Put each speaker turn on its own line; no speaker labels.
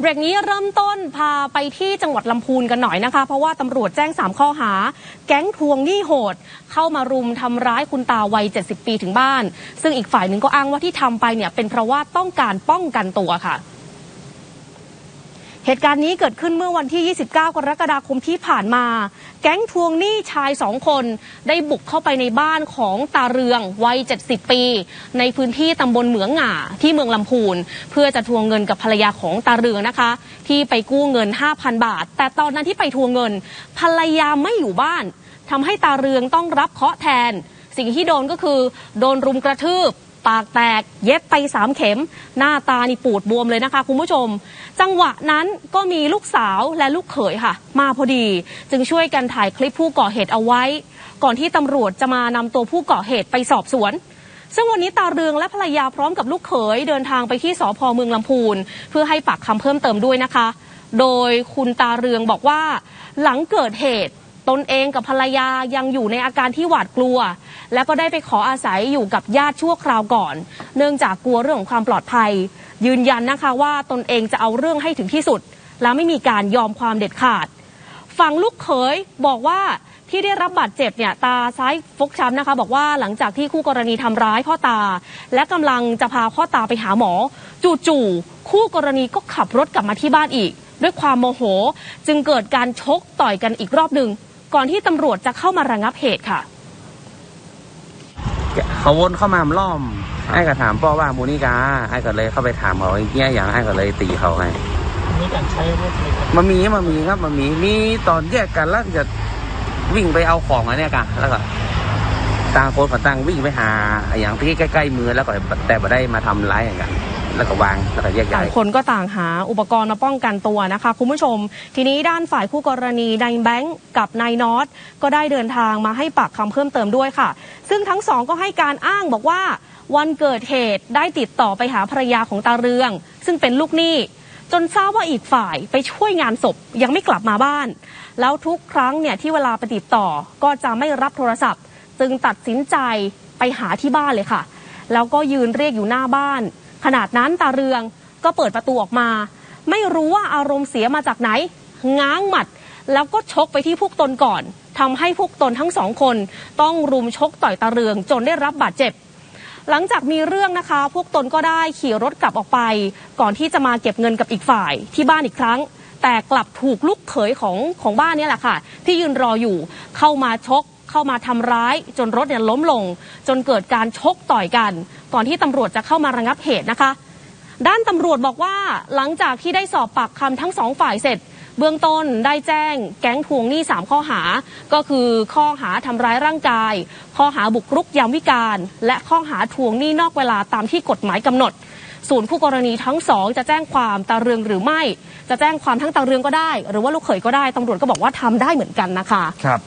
เบรกนี้เริ่มต้นพาไปที่จังหวัดลำพูนกันหน่อยนะคะ เพราะว่าตำรวจแจ้ง 3 ข้อหา แก๊งทวงหนี้โหด เข้ามารุมทำร้ายคุณตาวัย 70 ปีถึงบ้าน ซึ่งอีกฝ่ายหนึ่งก็อ้างว่าที่ทำไปเนี่ยเป็นเพราะว่าต้องการป้องกันตัวค่ะ เหตุการณ์นี้เกิดขึ้นเมื่อวันที่ 29 กรกฎาคมที่ผ่านมา แก๊งทวงหนี้ชายสองคน ได้บุกเข้าไปในบ้านของตาเรืองวัย 70 ปี ในพื้นที่ตำบลเหมืองหง่าที่เมืองลำพูน เพื่อจะทวงเงินกับภรรยาของตาเรืองนะคะ ที่ไปกู้เงิน 5,000 บาท แต่ตอนนั้นที่ไปทวงเงิน ภรรยาไม่อยู่บ้านทำให้ตาเรืองต้องรับเคาะแทน สิ่งที่โดนก็คือ โดนรุมกระทืบ ปากแตก เย็บไปสามเข็ม หน้าตานี่ปูดบวมเลยนะคะ คุณผู้ชม จังหวะนั้นก็มีลูกสาวและลูกเขยค่ะ มาพอดี จึงช่วยกันถ่ายคลิปผู้ก่อเหตุเอาไว้ ก่อนที่ตำรวจจะมานำตัวผู้ก่อเหตุไปสอบสวนซึ่งวันนี้ตาเรืองและภรรยาพร้อมกับลูกเขยเดินทางไปที่สพเมืองลำพูน เพื่อให้ปากคำเพิ่มเติมด้วยนะคะ โดยคุณตาเรืองบอกว่า หลังเกิดเหตุ ตนเองกับภรรยายังอยู่ในอาการที่หวาดกลัว แล้วก็ได้ไปขออาศัยอยู่กับญาติชั่วคราวก่อน เนื่องจากกลัวเรื่องของความปลอดภัย ยืนยันนะคะว่าตนเองจะเอาเรื่องให้ถึงที่สุด และไม่มีการยอมความเด็ดขาดฝั่งลูกเขยบอกว่าที่ได้รับบาดเจ็บเนี่ยตาซ้ายฟกช้ำนะคะ บอกว่าหลังจากที่คู่กรณีทำร้ายพ่อตา และกำลังจะพาพ่อตาไปหาหมอ จู่ๆคู่กรณีก็ขับรถกลับมาที่บ้านอีก ด้วยความโมโห จึงเกิดการชกต่อยกันอีกรอบหนึ่ง ก่อนที่ตำรวจจะเข้ามาระงับเหตุค่ะ
เขาวนเข้ามาล้อมไอ้ก็ถามพ่อว่ามูนิกาไอ้ก็เลยเข้าไปถามเขาไอ้เงี้ยอย่างไอ้ก็เลยตีเขาไง
มีการใช้อาวุธอะไรกัน
มันมีมันมีครับมันมีมีตอนแยกกันแล้วจะวิ่งไปเอาของอะไรเนี่ยกันแล้วก็ต่างคนก็ต่างวิ่งไปหาไอ้อย่างที่ใกล้ๆมือแล้วก็แต่ไม่ได้มาทำร้ายอย่างกัน แล้วก็วางแล้วก็แยก
ต่า
ย้างย
คนก็ต่างหาอุปกรณ์มาป้องกันตัวนะคะ คุณผู้ชม ทีนี้ด้านฝ่ายคู่กรณีนายแบงก์กับนายนอตก็ได้เดินทางมาให้ปากคำเพิ่มเติมด้วยค่ะ ซึ่งทั้งสองก็ให้การอ้างบอกว่า วันเกิดเหตุได้ติดต่อไปหาภรรยาของตาเรือง ซึ่งเป็นลูกหนี้ จนทราบว่าอีกฝ่ายไปช่วยงานศพยังไม่กลับมาบ้าน แล้วทุกครั้งเนี่ยที่เวลาไปติดต่อก็จะไม่รับโทรศัพท์ จึงตัดสินใจไปหาที่บ้านเลยค่ะ แล้วก็ยืนเรียกอยู่หน้าบ้าน ขนาดนั้นตาเรืองก็เปิดประตูออกมา ไม่รู้ว่าอารมณ์เสียมาจากไหน ง้างหมัด แล้วก็ชกไปที่พวกตนก่อนทำให้พวกตนทั้งสองคน ต้องรุมชกต่อยตาเรืองจนได้รับบาดเจ็บ หลังจากมีเรื่องนะคะ พวกตนก็ได้ขี่รถกลับออกไป ก่อนที่จะมาเก็บเงินกับอีกฝ่ายที่บ้านอีกครั้ง แต่กลับถูกลูกเขยของของบ้านนี่แหละค่ะ ที่ยืนรออยู่เข้ามาชก เข้ามาทำร้ายจนรถเนี่ยล้มลง จนเกิดการชกต่อยกัน ก่อนที่ตำรวจจะเข้ามาระงับเหตุนะคะ ด้านตำรวจบอกว่าหลังจากที่ได้สอบปากคำทั้งสองฝ่ายเสร็จ เบื้องต้นได้แจ้งแก๊งทวงหนี้ 3 ข้อหา ก็คือข้อหาทำร้ายร่างกาย ข้อหาบุกรุกยามวิการ และข้อหาทวงหนี้นอกเวลาตามที่กฎหมายกำหนดส่วนคู่กรณีทั้งสองจะแจ้งความตาเรืองหรือไม่ จะแจ้งความทั้งตาเรืองก็ได้ หรือว่าลูกเขยก็ได้ตำรวจก็บอกว่าทำได้เหมือนกันนะคะ
ครับ